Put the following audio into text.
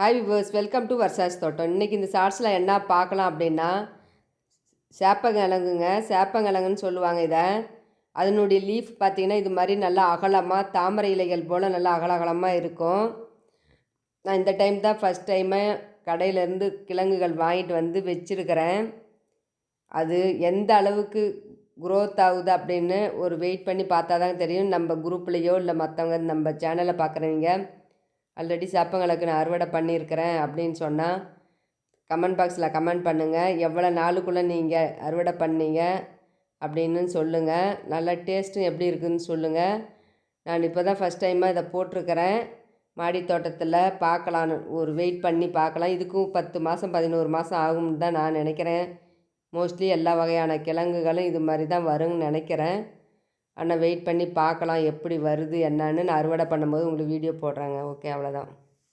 Hi viewers welcome to Varsha's தோட்டம் இன்றைக்கி இந்த ஷார்ட்ஸில் என்ன பார்க்கலாம் அப்படின்னா சேப்பங்கிழங்குங்க சேப்பங்கிழங்குன்னு சொல்லுவாங்க இதை. அதனுடைய லீஃப் பார்த்தீங்கன்னா இது மாதிரி நல்லா அகலமாக தாமரை இலைகள் போல் நல்லா அகலகலமாக இருக்கும். நான் இந்த டைம் தான் ஃபஸ்ட் டைமு கடையிலேருந்து கிழங்குகள் வாங்கிட்டு வந்து வச்சுருக்கிறேன். அது எந்த அளவுக்கு குரோத் ஆகுது அப்படின்னு ஒரு வெயிட் பண்ணி பார்த்தா தான் தெரியும். நம்ம குரூப்லேயோ இல்லை மற்றவங்க நம்ம சேனலை பார்க்குறவங்க. ஆல்ரெடி சேப்பங்களுக்கு நான் அறுவடை பண்ணியிருக்கிறேன் அப்படின்னு சொன்னால் கமெண்ட் பாக்ஸில் கமெண்ட் பண்ணுங்கள் எவ்வளோ நாளுக்குள்ளே நீங்கள் அறுவடை பண்ணீங்க அப்படின்னு சொல்லுங்கள் நல்லா டேஸ்ட்டும் எப்படி இருக்குதுன்னு சொல்லுங்கள் நான் இப்போ தான் ஃபஸ்ட் டைமாக இதை போட்டிருக்கிறேன். மாடி தோட்டத்தில் பார்க்கலான்னு ஒரு வெயிட் பண்ணி பார்க்கலாம். இதுக்கும் பத்து மாதம் பதினோரு மாதம் ஆகும்னு தான் நான் நினைக்கிறேன். மோஸ்ட்லி எல்லா வகையான கிழங்குகளும் இது மாதிரி தான் வரும்னு நினைக்கிறேன். ஆனால் வெயிட் பண்ணி பார்க்கலாம் எப்படி வருது என்னன்னு நான் அறுவடை பண்ணும்போது உங்களுக்கு வீடியோ போடுறேங்க. ஓகே அவ்வளோதான்